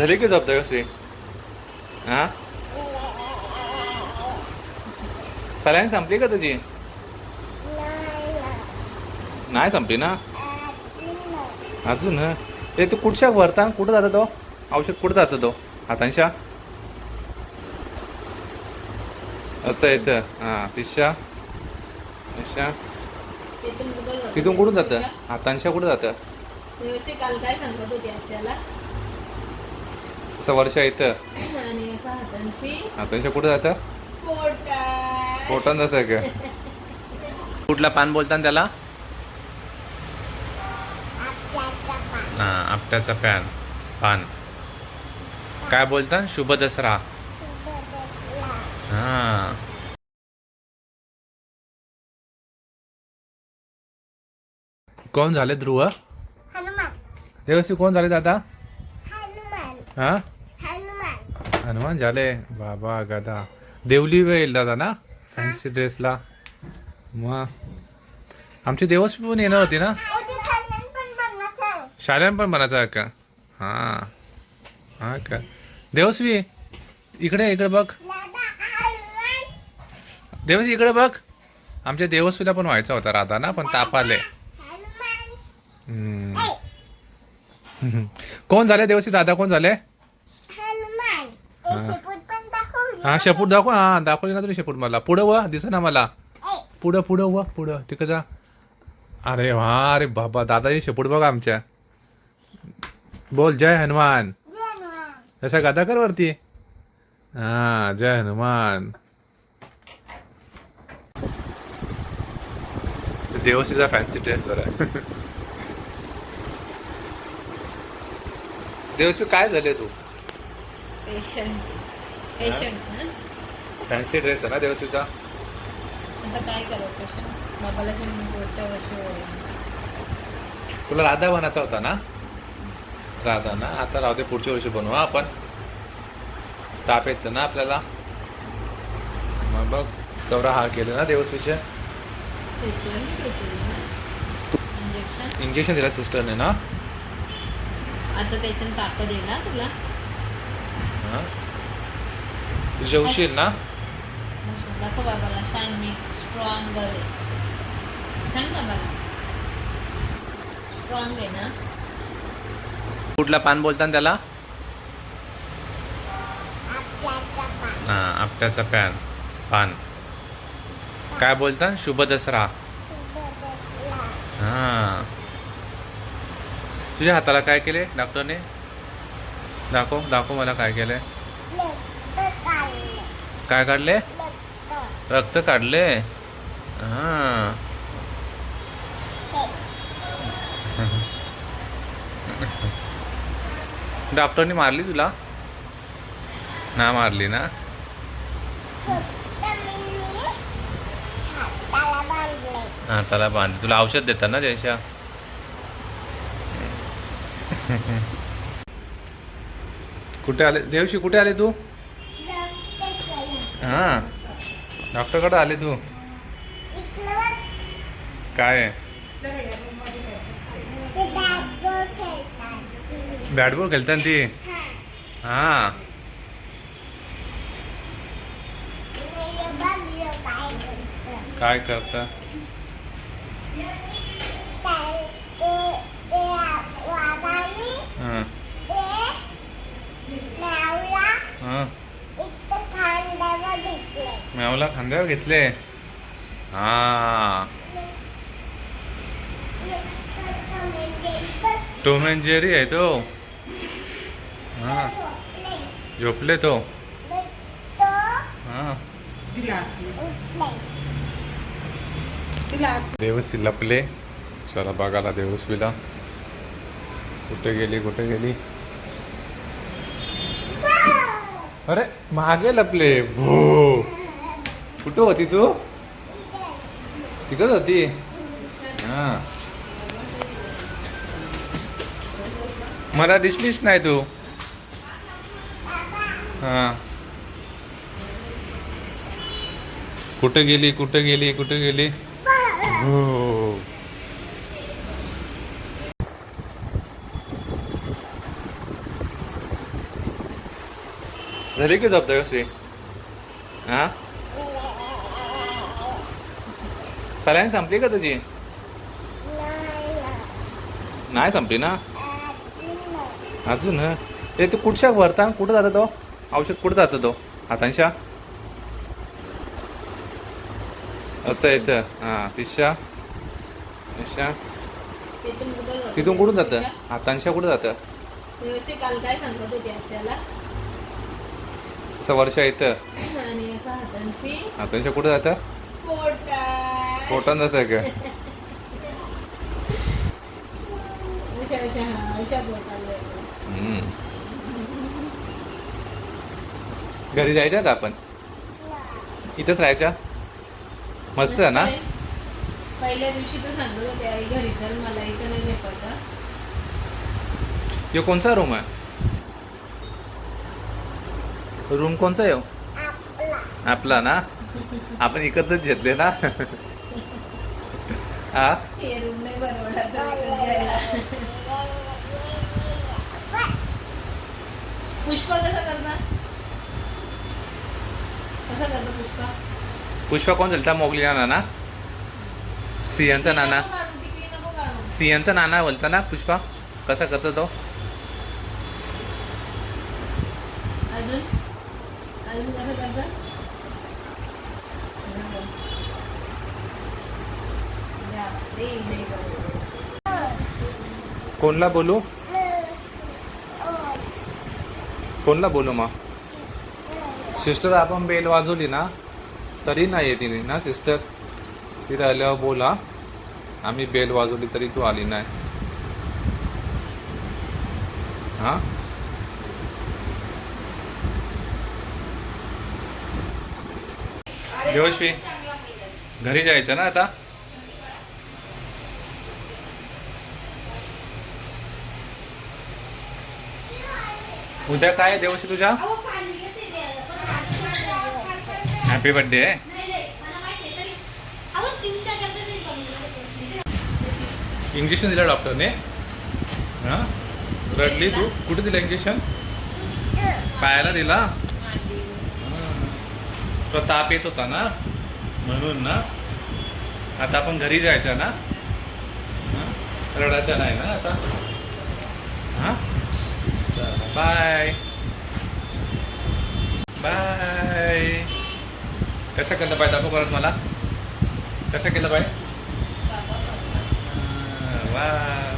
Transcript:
झाली की झोपता कशी हा सलाईन संपली का तुझी? नाही संपली ना? अजून? ए तू कुठच्या भरता कुठं जातो तो? औषध कुठं जातो तो? हातांशा असं येतं हां तिशा? तिशा? तिथून कुठून जातं? हातांशा कुठं जातं? काल काय सांगत होती त्याला? असं वर्ष येतं आणि असं हातांशी कुठं जातं? पोटा पोटान जातं का? कुठला पान बोलता त्याला? हा आपट्याचा पॅन. पान. काय बोलता? शुभ दसरा. हा. कोण झाले ध्रुव? देवसी कोण झाले दादा? हा? हनुमान हनुमान झाले. बाबा गदा. देवली येईल दादा ना? फॅन्सी ड्रेसला मग आमची देवस्वी पण येणार होती ना? पण आहे शाळेन पण बनायचं का? हां. हां का? देवस्वी इकडे इकडे बघ. देवस देवस्वी इकडे बघ. आमच्या देवस्वीला पण व्हायचा होता राधा ना पण ताप आले. कोण झाले देवस्वी? दादा कोण झाले? हा. शेपूट दाखव. हा दाखवली ना तुम्ही शेपूट मला. पुढं व दिस ना मला पुढं पुढं व पुढं. तिकडं जा. अरे वा अरे बाबा दादाजी शेपूट बघा आमच्या. बोल जय हनुमान. जय हनुमान. तसा गादा कर वरती? हा जय हनुमान. देवसीचा फॅन्सी ड्रेस बरं देवसी काय झाले तू? पेशंट पेशंट ना फॅन्सी ड्रेस आहे ना देवसीचा आता काय करावं पेशंट बाबाला पुढच्या वर्षी होईल. तुला राधा बनायचा होता ना? राधा ना? आता राहू दे पुढच्या वर्षी बनवू हा आपण. ताप येतं ना आपल्याला? मग बघ कवरा हा केलं ना सिस्टरने ना इंजेक्शन इंजेक्शन दिलं सिस्टरने ना? आता त्याच्यानं ताकद आहे ना तुला? हा जेवशील ना? दाखव बाबाला सांग मी स्ट्रॉंग आहे सांग ना मला. स्ट्रॉंग आहे ना? कुठला पान बोलता त्याला? पाय हा आपट्याचा पॅन पान. काय बोलता शुभ दसरा. शुभ दसरा. हा. तुझ्या हाताला काय केले? डॉक्टरने? दाखव दाखव मला काय केलंय. काय काढले? रक्त काढले. हा. डॉक्टरने मारली तुला? ना मारली ना. हाताला त्याला बांधली. तुला औषध देतात ना त्याच्या कुठे आले? देवशी कुठे आले तू. हा. डॉक्टरकडे आले तू. काय? बॅटबॉल खेळतात. ना ती? हे. काय करतं. काय करता त्या- ते- ते वाघाने हा ते म्यावला हा. मॅवला खांद्यावर घेतले हा. टोम अँड जेरी आहे तो. हा. झोपले. तो. हा. देवस्वी लपले. चला बघायला देवस्वीला. कुठे गेली कुठे गेली? अरे मागे लपले. भो कुठं होती तू? तिकडच होती. हा. मला दिसलीच नाही तू. हा. कुठं गेली कुठं गेली कुठं गेली? हो झाली की झोप कशी हा सलाईन संपली का तुझी नाही संपली ना अजून हं? ए तू कुठच्या भरता कुठं जातो तो? औषध कुठं जातो तो? हातांशा असं येतं हां तिशा? तिशा? तिथून कुठून जातं? हातांशा कुठं जातं? काल काय सांगत होते आपल्याला? असं वर्ष येतं आणि असं हातांशी. हातांशा कुठं जातं? पोटात जातं का? अशा अशा हा अशा पोटाला येतं. हम्म. घरी जायच्या का आपण? इथंच राहायच्या? मस्त आहे ना? पहिले- पहिल्या दिवशी तर सांगत होते आई घरी चल मला इथं नाही झेपायचा. यो कोणचा रूम आहे? रूम कोणचा आहे हो? आपला. ना? आपण इकतच घेतले ना? हा. पुष्पा कसा करता कसा करता पुष्पा? पुष्पा कोण झालता? मोगली नाना ना? सियांचा नाना. सियांचा नाना बोलता ना पुष्पा? कसा करतो तो? अजून? अजून कसं करता? कोणला बोलू? कोणला बोलू मग? सिस्टर आपण बेल वाजवली ना तरी नाही येते तिने ना सिस्टर तिथे आल्यावर बोला. आम्ही बेल वाजवली तरी तू आली नाही. हा? देवश्री घरी जायचं ना आता? उद्या काय आहे देवश्री तुझ्या हॅपी बर्थडे आहे इंजेक्शन दिलं डॉक्टरने हां? रडली तू? कुठे दिलं इंजेक्शन पायाला दिला? तुला ताप येत होता ना? म्हणून ना? आता आपण घरी जायचं ना? हां? रडायचं नाही ना आता? हां? बाय बाय कसं केलं पाय दाखव परत मला. कसं केलं करतात. वा